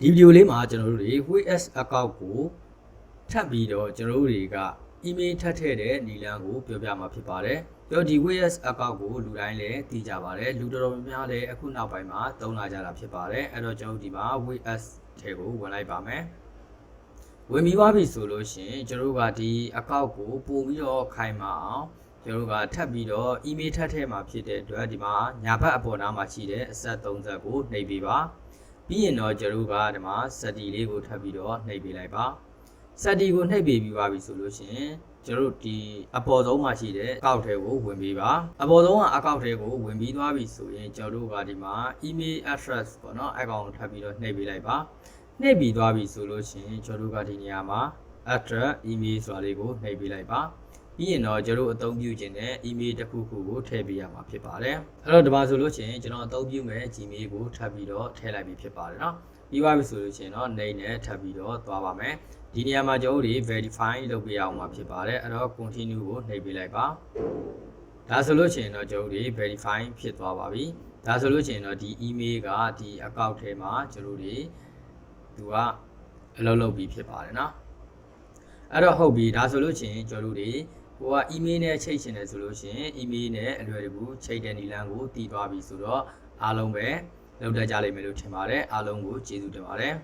ဒီဗီဒီယိုလေးမှာကျွန်တော်တို့တွေ WeS account ကိုထပ်ပြီးတော့ကျွန်တော်တို့တွေက email ထပ်ထည့်တဲ့နည်းလမ်းကိုပြောပြမှာဖြစ်ပါတယ်။ပြောဒီ WeS account ကိုလူတိုင်းလည်းသိကြပါတယ်။လူတော်တော်များများလည်းအခုနောက်ပိုင်းမှာသုံးလာကြတာဖြစ်ပါတယ်။အဲ့တော့ကျွန်တော်တို့ဒီမှာ WeS ထဲကိုဝင်လိုက်ပါမယ်။ဝင်ပြီးသွားပြီဆိုလို့ရှိရင်ကျွန်တော်တို့ကဒီ account ကိုပို့ပြီးတော့ခိုင်မာအောင်ကျွန်တော်တို့ကထပ်ပြီးတော့ email ထပ်ထည့်မှာဖြစ်တဲ့အတွက်ဒီမှာညာဘက်အပေါ်နားမှာရှိတဲ့အဆက်30ကိုနှိပ်ပေးပါ။ ပြီးရင်တော့ကျွန်တော်တို့ကဒီမှာစက်တီလေးကိုထပ်ပြီးတော့နှိပ်ပေးလိုက်ပါ။စက်တီကိုနှိပ်ပေးပြီးသွားပြီဆိုလို့ရှိရင်ကျွန်တော်တို့ဒီအပေါ်ဆုံးမှာရှိတဲ့အကောင့်ထဲကိုဝင်ပေးပါအပေါ်ဆုံးကအကောင့်ထဲကိုဝင်ပြီးသွားပြီဆိုရင်ကျွန်တော်တို့ကဒီမှာ email address ပေါ့နော်အကောင့်ကိုထပ်ပြီးတော့နှိပ်ပေးလိုက်ပါနှိပ်ပြီးသွားပြီဆိုလို့ရှိရင်ကျွန်တော်တို့ကဒီနေရာမှာ address email ဆိုတာလေးကိုနှိပ်ပေးလိုက်ပါ ပြီးရင်တော့ကျွန်တော်တို့အသုံးပြုခြင်းတဲ့ email တစ်ခုခုကိုထည့်ပေးရမှာဖြစ်ပါတယ်အဲ့တော့ဒီမှာဆိုလို့ရှိရင်ကျွန်တော်အသုံးပြုမဲ့ gmail ကိုထပ်ပြီးတော့ထည့်လိုက်ပြီဖြစ်ပါတယ်နော်ပြီးသွားပြီဆိုလို့ရှိရင်တော့ name နဲ့ထပ်ပြီးတော့သွားပါမယ်ဒီနေရာမှာကျွန်တော်တို့တွေ verify လုပ်ပေးအောင်မှာဖြစ်ပါတယ်အဲ့တော့ continue ကိုနှိပ်ပေးလိုက်ပါဒါဆိုလို့ရှိရင်တော့ကျွန်တော်တို့တွေ verify ဖြစ်သွားပါပြီဒါဆိုလို့ရှိရင်တော့ဒီ email ကဒီ account ထဲမှာကျွန်တော်တို့တွေသူကအလုပ်လုပ်ပြီးဖြစ်ပါတယ်နော်အဲ့တော့ဟုတ်ပြီဒါဆိုလို့ရှိရင်ကျွန်တော်တို့တွေ ကိုက email နဲ့ချိတ်ချင်တယ်ဆိုလို့ရှိရင် email နဲ့အလွယ်တကူချိတ်တဲ့နည်းလမ်းကိုတည်သွားပြီဆိုတော့အားလုံးပဲလုပ်တတ်ကြလိမ့်မယ်လို့ထင်ပါတယ်အားလုံးကိုကျေးဇူးတင်ပါတယ်